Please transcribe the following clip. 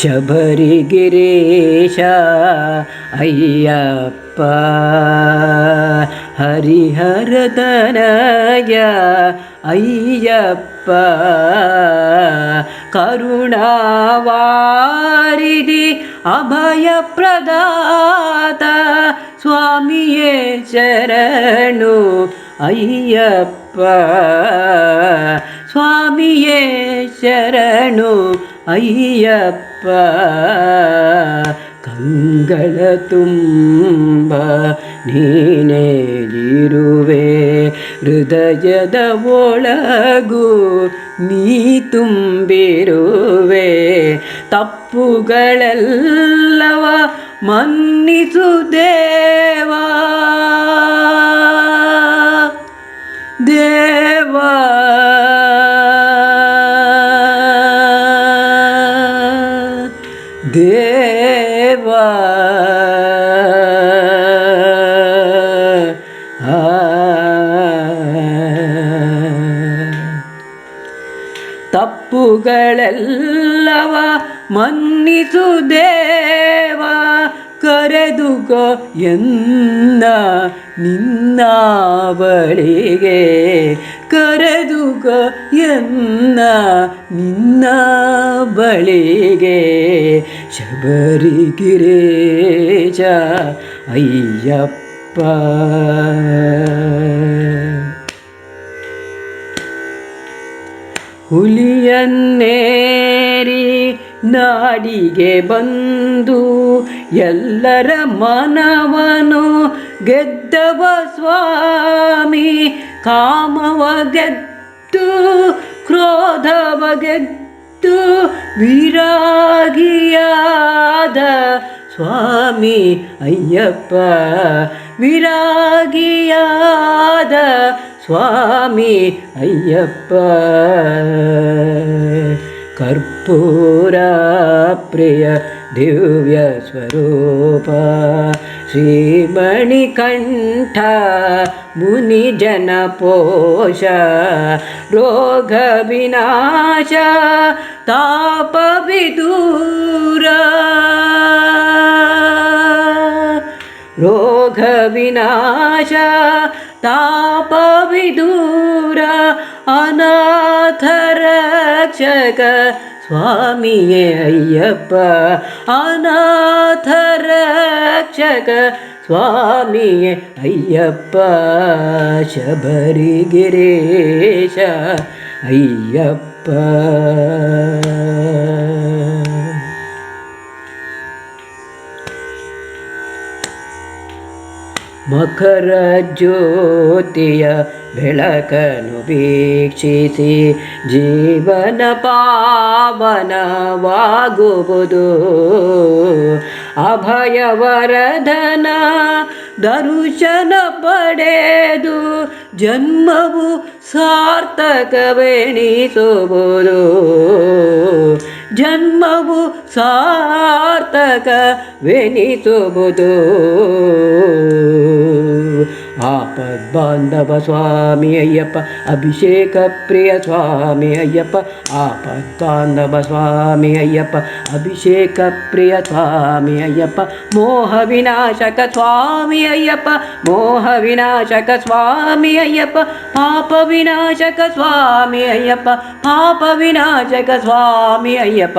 ಶಬರಿಗಿರೀಶ ಅಯ್ಯಪ್ಪ ಹರಿಹರದನಯ ಅಯ್ಯಪ್ಪ ಕರುಣಾವಾರಿಧಿ ಅಭಯ ಪ್ರದಾತ ಸ್ವಾಮಿಯೇ ಶರಣು ಅಯ್ಯಪ್ಪ ಸ್ವಾಮಿಯೇ ಶರಣು ಅಯ್ಯಪ್ಪ ಕಂಗಳ ತುಂಬ ನೀನೇಲಿರುವೆ ಹೃದಯದ ಒಳಗು ನೀ ತುಂಬಿರುವೆ ತಪ್ಪುಗಳೆಲ್ಲವ ಮನ್ನಿಸು ತಪ್ಪುಗಳೆಲ್ಲವ ಮನ್ನಿಸು ದೇವ ಕರೆದುಕೋ ಎನ್ನ ನಿನ್ನ ಬಳಿಗೆ. ಕರೆದುಕೋ ಎನ್ನ ನಿನ್ನ ಬಳಿಗೆ ಶಬರಿಗಿರೇಶ ಅಯ್ಯಪ್ಪ ಹುಲಿಯನ್ನೇರಿ ನಾಡಿಗೆ ಬಂದು ಎಲ್ಲರ ಮನವನು ಗೆದ್ದವ ಸ್ವಾಮಿ, ಕಾಮವ ಗೆದ್ದು, ಕ್ರೋಧವ ಗೆದ್ದು, ವಿರಾಗಿಯಾದ ಸ್ವಾಮಿ ಅಯ್ಯಪ್ಪ, ವಿರಾಗಿಯಾದ ಸ್ವಾಮಿ ಅಯ್ಯಪ್ಪ. कर्पूराप्रिय दिव्यस्वरूपा। श्रीमणिकण्ठ मुनिजनपोष रोगविनाश तापविदूर। रोगविनाश तापविदूर अनाथर ರಕ್ಷಕ ಸ್ವಾಮಿಯೇ ಅಯ್ಯಪ್ಪ. ಅನಾಥ ರಕ್ಷಕ ಸ್ವಾಮಿಯೇ ಅಯ್ಯಪ್ಪ. ಶಬರಿಗಿರೇಶ ಅಯ್ಯಪ್ಪ. ಮಕರ ಜ್ಯೋತಿಯ ಬೆಳಕನು ವೀಕ್ಷಿಸಿ ಜೀವನ ಪಾವನವಾಗುವುದು. ಅಭಯವರಧನ ದರುಶನ ಪಡೆದು ಜನ್ಮವು ಸಾರ್ಥಕವೆನಿಸುವುದು. ಜನ್ಮವು ಸಾರ್ಥಕವೆನಿಸುವುದು. ಆಪದ್ಬಾಂಧವ ಸ್ವಾಮಿ ಅಯ್ಯಪ್ಪ ಅಭಿಷೇಕ ಪ್ರಿಯ ಸ್ವಾಮಿ ಅಯ್ಯಪ್ಪ ಆಪದ್ಬಾಂಧವ ಸ್ವಾಮಿ ಅಯ್ಯಪ್ಪ ಅಭಿಷೇಕ ಪ್ರಿಯ ಸ್ವಾಮಿ ಅಯ್ಯಪ್ಪ ಮೋಹ ವಿನಾಶಕ ಸ್ವಾಮಿ ಅಯ್ಯಪ್ಪ ಮೋಹ ವಿನಾಶಕ ಸ್ವಾಮಿ ಅಯ್ಯಪ್ಪ ಪಾಪ ವಿನಾಶಕ ಸ್ವಾಮಿ ಅಯ್ಯಪ್ಪ ಪಾಪ ವಿನಾಶಕ ಸ್ವಾಮಿ ಅಯ್ಯಪ್ಪ